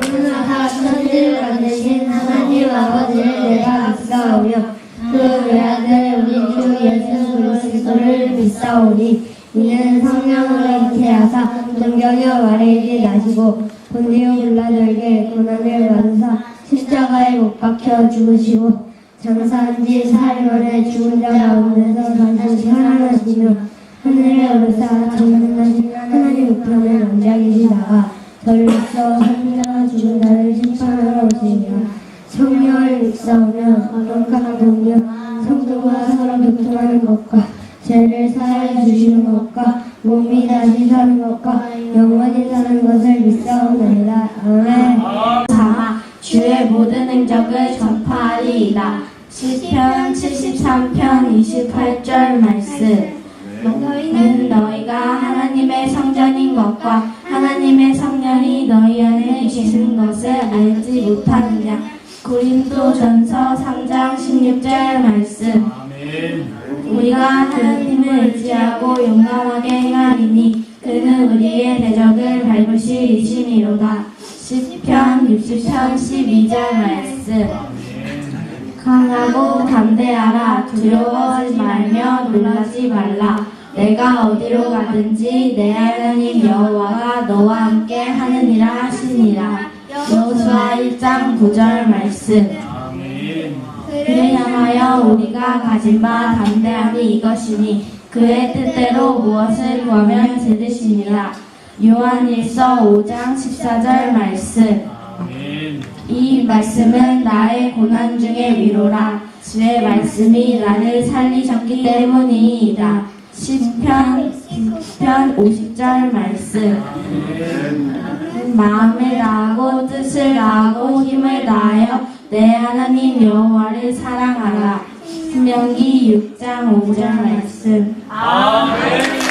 하나가 천지를 만드신 하나님 아버지를 내가 믿사오며 그 외아들 우리 주 예수 그리스도를 믿사오니 이는 성령으로 잉태하사 동경여 마리에 나시고 본디오 빌라들에게 고난을 받으사 십자가에 못 박혀 죽으시고 장사한 지 사흘 만에 죽은 자 가운데서 다시 살아나시며 하늘에 오르사 전능하신 하나님 우편에 앉아 계시다가 저리로서 산자와 죽은 자를 심판하러 오시리라 성령을 믿사오며 거룩한 공유 성도가 서로 교통하는 것과 죄를 사하여 주시는 것과 몸이 다시 사는 것과 영원히 사는 것을 믿사오나이다 아멘 삼아 주의 모든 행적을 전파하리이다. 시편 73편 28절 말씀. 너희는 너희가 하나님의 성전인 것과 하나님의 성 령이 너희 안에 계시는 것을 알지 못하느냐. 고린도전서 3장 16절 말씀. 우리가 하나님을 의지하고 용감하게 행하리니 그는 우리의 대적을 밟으실 이심이로다. 시편 60편 12절 말씀. 강하고 담대하라 두려워하지 말며 놀라지 말라 내가 어디로 가든지 내 하나님 여호와가 너와 함께 하느니라 하시니라. 여호수아 1장 9절 말씀. 그를 향하여 우리가 가진 바 담대함이 이것이니 그의 뜻대로 무엇을 구하면 들으시니라. 요한일서 5장 14절 말씀. 이 말씀은 나의 고난 중의 위로라. 주의 말씀이 나를 살리셨기 때문이다 시편 10편 50절 말씀. 마음을 다하고 뜻을 다하고 힘을 다하여 내 하나님 여호와를 사랑하라. 신명기 6장 5절 말씀. 아멘.